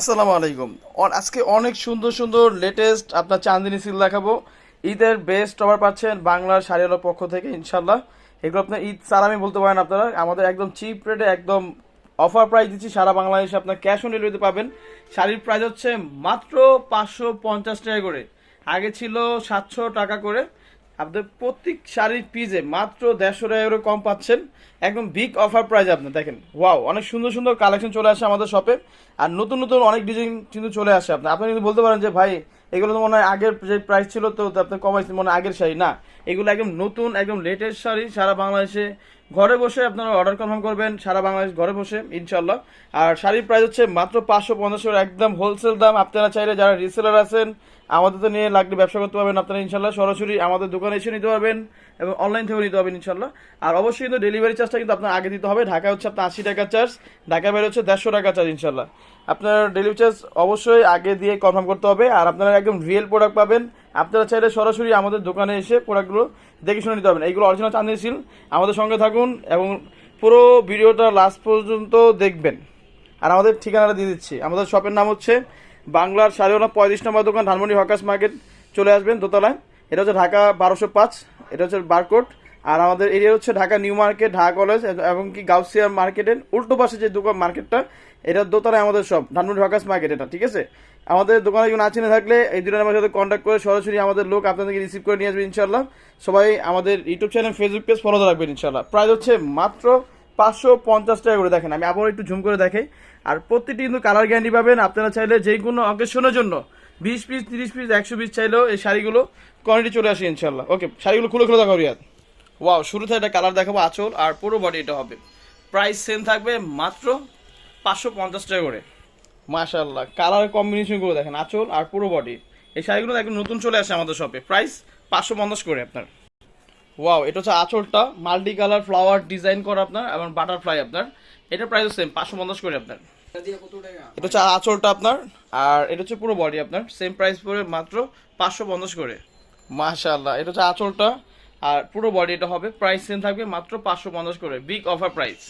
আসসালামু আলাইকুম। আজকে অনেক সুন্দর সুন্দর লেটেস্ট আপনার চান্দিনী সিল দেখাবো। ঈদের বেস্ট অফার পাচ্ছেন বাংলার শাড়িওয়ালার পক্ষ থেকে ইনশাল্লাহ এগুলো আপনার ঈদ সালামি বলতে পারেন আপনারা। আমাদের একদম চিপ রেটে একদম অফার প্রাইস দিচ্ছি। সারা বাংলাদেশে আপনার ক্যাশ অন ডেলিভারিতে পাবেন। শাড়ির প্রাইস হচ্ছে মাত্র পাঁচশো পঞ্চাশ টাকা করে। আগে ছিল সাতশো টাকা করে। আপনার প্রত্যেক শাড়ির পিজে মাত্র দেড়শো টাকা কম পাচ্ছেন। একদম বিগ অফার প্রাইস আপনি দেখেন ওয়াও অনেক সুন্দর সুন্দর কালেকশন চলে আসে আমাদের শপে আর নতুন নতুন অনেক ডিজাইন কিন্তু চলে আসে আপনি আপনি কিন্তু বলতে পারেন যে, ভাই, এগুলো তো মনে হয় আগের যে প্রাইস ছিল তো আপনি কমাইছেন মনে হয় আগের শাড়ি। না, এগুলো একদম নতুন, একদম লেটেস্ট শাড়ি, সারা বাংলাদেশে। ঘরে বসে আপনারা অর্ডার কনফার্ম করবেন, সারা বাংলাদেশ ঘরে বসে ইনশাল্লাহ আর শাড়ির প্রাইস হচ্ছে মাত্র পাঁচশো পঞ্চাশ একদম হোলসেল দাম। আপনারা চাইলে যারা রিসেলার আছেন আমাদের তো নিয়ে লাগলে ব্যবসা করতে পারবেন আপনারা ইনশাল্লাহ সরাসরি আমাদের দোকানে এসে নিতে পারবেন এবং অনলাইন থেকেও নিতে পারবেন ইনশাল্লাহ আর অবশ্যই কিন্তু ডেলিভারি চার্জটা কিন্তু আপনার আগে দিতে হবে। ঢাকা হচ্ছে আপনার আশি টাকা চার্জ ঢাকা বের হচ্ছে দেড়শো টাকা চার্জ ইনশাল্লাহ আপনার ডেলিভারি চার্জ অবশ্যই আগে দিয়ে কনফার্ম করতে হবে। আর আপনারা একদম রিয়েল প্রোডাক্ট পাবেন। আপনারা চাইলে সরাসরি আমাদের দোকানে এসে প্রোডাক্টগুলো দেখে শুনে নিতে পারবেন। এইগুলো অরিজিনাল চান্দিনী সিল আমাদের সঙ্গে থাকুন এবং পুরো ভিডিওটা লাস্ট পর্যন্ত দেখবেন। আর আমাদের ঠিকানাটা দিয়ে দিচ্ছি। আমাদের শপের নাম হচ্ছে বাংলার সাড়েওয়ালা পঁয়ত্রিশ নম্বর দোকান, ধানমন্ডি হকাস মার্কেট চলে আসবেন দোতলায়। এটা হচ্ছে ঢাকা বারোশো পাঁচ, এটা হচ্ছে বারকোট আর আমাদের এরিয়া হচ্ছে Dhaka New Market, Dhaka College এবং কি গাউসিয়া মার্কেটের উল্টো পাশে যে দোকান, মার্কেটটা, এটা দোতলায় আমাদের সব, ধানমন্ডি হকাস মার্কেট এটা, ঠিক আছে? আমাদের দোকানে কেউ না থাকলে এই দুটো নাম্বার সাথে কন্ট্যাক্ট করে সরাসরি আমাদের লোক আপনাদেরকে রিসিভ করে নিয়ে আসবে ইনশাল্লাহ সবাই আমাদের YouTube channel Facebook page follow রাখবেন ইনশাল্লাহ প্রাইস হচ্ছে মাত্র পাঁচশো পঞ্চাশ টাকা করে দেখেন, আমি আবার একটু ঝুম করে দেখাই। আর প্রত্যেকটি কিন্তু কালার গ্যারান্টি পাবেন, আপনারা চাইলে যে কোনো অকেশনের জন্য। বিশ পিস তিরিশ পিস একশো পিস চাইলেও এই শাড়িগুলো কোয়ান্টিটি চলে আসে ইনশাল্লাহ ওকে শাড়িগুলো খুলে খুলে দেখাবো রিয়াদ। ওয়াও শুরুতে একটা কালার দেখাবো, আঁচল আর পুরো বডি এটা হবে। প্রাইস সেম থাকবে মাত্র পাঁচশো পঞ্চাশ টাকা করে। মাশাল্লাহ কালার কম্বিনেশনগুলো দেখেন, আঁচল আর পুরো বডি এই শাড়িগুলো একদম নতুন চলে আসে আমাদের শপে প্রাইস পাঁচশো পঞ্চাশ করে আপনার। ওয়াও এটা হচ্ছে আঁচলটা। মাল্টি কালার ফ্লাওয়ার ডিজাইন করা আপনার এবং বাটারফ্লাই আপনার। এটা প্রাইস সেম পাঁচশো পঞ্চাশ করে আপনার। এটা হচ্ছে আঁচলটা আপনার, আর এটা হচ্ছে পুরো বডি আপনার। সেম প্রাইস পড়ে মাত্র পাঁচশো পঞ্চাশ করে। মাশাআল্লাহ, এটা হচ্ছে আঁচলটা। আর পুরো বডি এটা হবে প্রাইস সেম থাকবে মাত্র পাঁচশো পঞ্চাশ করে। বিগ অফার প্রাইস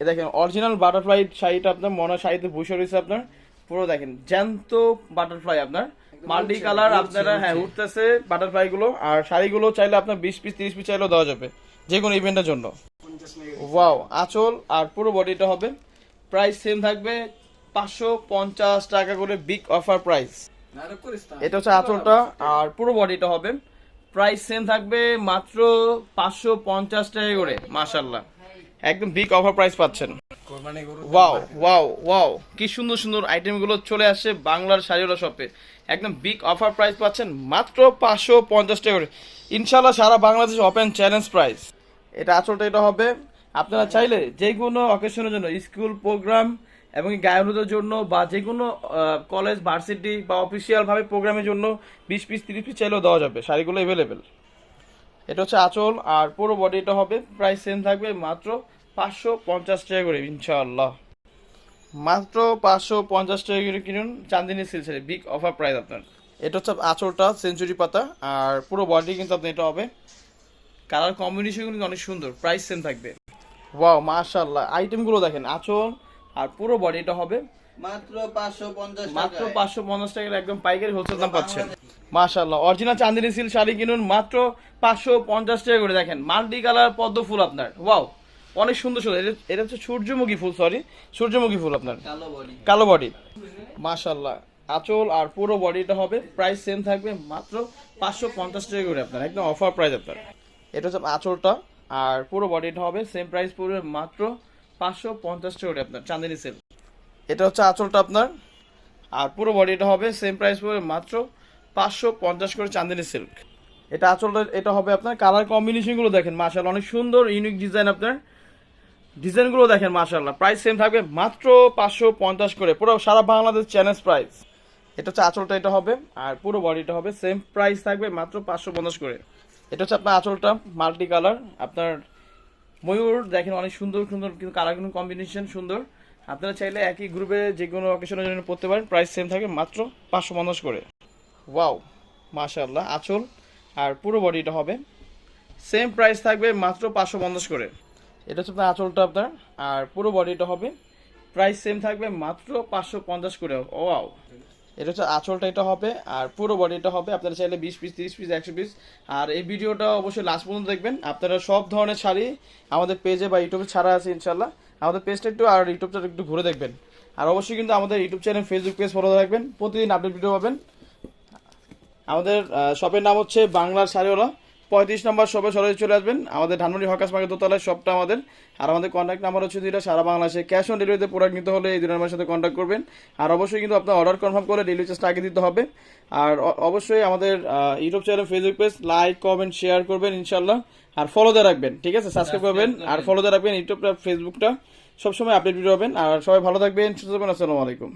এ দেখেন অরিজিনাল বাটারফ্লাই শাড়িটা আপনার, মনে শাড়িতে বসে রয়েছে আপনার। পুরো দেখেন, জ্যান্ত বাটারফ্লাই আপনার। মাল্টি কালার আপনারা হ্যাঁ উঠতেছে বাটারফ্লাই গুলো আর শাড়িগুলো চাইলে আপনার বিশ পিস তিরিশ পিস চাইলেও দেওয়া যাবে যে কোনো ইভেন্টের জন্য। ওয়াও আঁচল আর পুরো বডিটা হবে। প্রাইস সেম থাকবে পাঁচশো পঞ্চাশ টাকা করে বিগ অফার প্রাইস এটা হচ্ছে আঁচলটা আর পুরো বডিটা হবে। প্রাইস সেম থাকবে মাত্র পাঁচশো পঞ্চাশ টাকা করে মাশাল্লাহ একদম বিগ অফার প্রাইস পাচ্ছেন। ওয়াও ওয়াও ওয়াও কি সুন্দর সুন্দর আইটেমগুলো চলে আসছে বাংলার শাড়িওয়ালা শপে একদম বিগ অফার প্রাইস পাচ্ছেন মাত্র পাঁচশো পঞ্চাশ টাকা করে। ইনশাল্লাহ সারা বাংলাদেশ ওপেন চ্যালেঞ্জ প্রাইস এটা আসলটা এটা হবে, আপনারা চাইলে যে কোনো অকেশনের জন্য স্কুল প্রোগ্রাম এবং গায়নদের জন্য বা যে কোনো কলেজ ভার্সিটি বা অফিসিয়ালভাবে প্রোগ্রামের জন্য বিশ পিস তিরিশ পিস চাইলেও দেওয়া যাবে, শাড়িগুলো অ্যাভেলেবেল এটা হচ্ছে আঁচল, আর পুরো বডি এটা হবে প্রাইস সেম থাকবে মাত্র পাঁচশো পঞ্চাশ টাকা করে, ইনশাআল্লাহ। মাত্র পাঁচশো পঞ্চাশ টাকা করে কিনুন চান্দিনী সিলসের বিগ অফার প্রাইস আপনার। এটা হচ্ছে আঁচলটা সেঞ্চুরি পাতা আর পুরো বডি কিন্তু আপনি এটা হবে। কালার কম্বিনেশন কিন্তু অনেক সুন্দর প্রাইস সেম থাকবে। ওয়াও মাশাআল্লাহ। আইটেমগুলো দেখেন আঁচল আর পুরো বডি এটা হবে। মাত্র পাঁচশো পঞ্চাশ মাত্র পাঁচশো পঞ্চাশ টাকার একদম পাইকারি হোলসেল দাম পাচ্ছেন। মাশাআল্লাহ অরিজিনাল চান্দিনী সিল শাড়ি কিনুন মাত্র পাঁচশো পঞ্চাশ টাকা করে। দেখেন মাল্টি কালার পদ্ম ফুল আপনার। ওয়াও অনেক সুন্দর সুন্দর। এটা- এটা হচ্ছে সূর্যমুখী ফুল সরি সূর্যমুখী ফুল আপনার। কালো বডি কালো বডি মাশাল্লাহ আঁচল আর পুরো বডিটা হবে প্রাইস সেম থাকবে মাত্র পাঁচশো পঞ্চাশ টাকা করে আপনার একদম অফার প্রাইস আপনার। এটা হচ্ছে আঁচলটা আর পুরো বডিটা হবে সেম প্রাইস পড়বে মাত্র পাঁচশো পঞ্চাশ টাকা করে আপনার চাঁদিনী সেল এটা হচ্ছে আঁচলটা আপনার। আর পুরো বডিটা হবে সেম প্রাইস পড়বে মাত্র পাঁচশো পঞ্চাশ করে চাঁদিনী সিল্ক এটা আঁচলটা এটা হবে আপনার কালার কম্বিনেশনগুলো দেখেন মাশাল অনেক সুন্দর ইউনিক ডিজাইন আপনার। ডিজাইনগুলো দেখেন মাশাল্লাহ প্রাইস সেম থাকবে মাত্র পাঁচশো পঞ্চাশ করে। পুরো সারা বাংলাদেশ চ্যালেঞ্জ প্রাইস এটা হচ্ছে আঁচলটা, এটা হবে, আর পুরো বডিটা হবে সেম প্রাইস থাকবে মাত্র পাঁচশো পঞ্চাশ করে। এটা হচ্ছে আপনার আঁচলটা মাল্টি কালার আপনার ময়ূর দেখেন অনেক সুন্দর সুন্দর কিন্তু কালার কিন্তু কম্বিনেশন সুন্দর। আপনারা চাইলে একই গ্রুপে যে কোনো অকেশনের জন্য পড়তে পারেন। প্রাইস সেম থাকবে মাত্র পাঁচশো পঞ্চাশ করে। ওয়াও মাশাল্লাহ আঁচল। আর পুরো বডিটা হবে সেম প্রাইস থাকবে মাত্র পাঁচশো পঞ্চাশ করে। এটা হচ্ছে আপনার আঁচলটা আপনার, আর পুরো বডিটা হবে প্রাইস সেম থাকবে মাত্র পাঁচশো পঞ্চাশ করে ওয়াও এটা হচ্ছে আঁচলটা, এটা হবে, আর পুরো বডিটা হবে, আপনারা চাইলে বিশ পিস, তিরিশ পিস, একশো পিস। আর এই ভিডিওটা অবশ্যই লাস্ট পর্যন্ত দেখবেন। আপনারা সব ধরনের শাড়ি আমাদের পেজে বা ইউটিউবে ছাড়া আছে ইনশাল্লাহ আমাদের পেজটা একটু, আর ইউটিউবটা একটু ঘুরে দেখবেন। আর অবশ্যই কিন্তু আমাদের YouTube channel Facebook page follow রাখবেন। প্রতিদিন আপডেট ভিডিও পাবেন। আমাদের শপের নাম হচ্ছে বাংলার শাড়িওয়ালা। পঁয়ত্রিশ নম্বর শপে সরাসরি চলে আসবেন। আমাদের ধানমন্ডি হকাস মার্কেট দোতলায় শপটা আমাদের। আর আমাদের কন্ট্যাক্ট নাম্বার হচ্ছে দুইটা সারা বাংলাদেশে ক্যাশ অন ডেলিভারিতে প্রোডাক্ট নিতে হলে এই দুই নাম্বারের সাথে কন্ট্যাক্ট করবেন। আর অবশ্যই কিন্তু আপনার অর্ডার কনফার্ম করে ডেলিভারি চার্জটা আগে দিতে হবে। আর অবশ্যই আমাদের YouTube channel Facebook page like comment share করবেন ইনশাল্লাহ আর ফলো দিয়ে রাখবেন ঠিক আছে? সাবস্ক্রাইব করবেন আর ফলো দিয়ে রাখবেন ইউটিউবটা ফেসবুকটা সবসময় আপডেট ভিডিও হবেন আর সবাই ভালো থাকবেন সুস্থ থাকবেন আসসালামু আলাইকুম।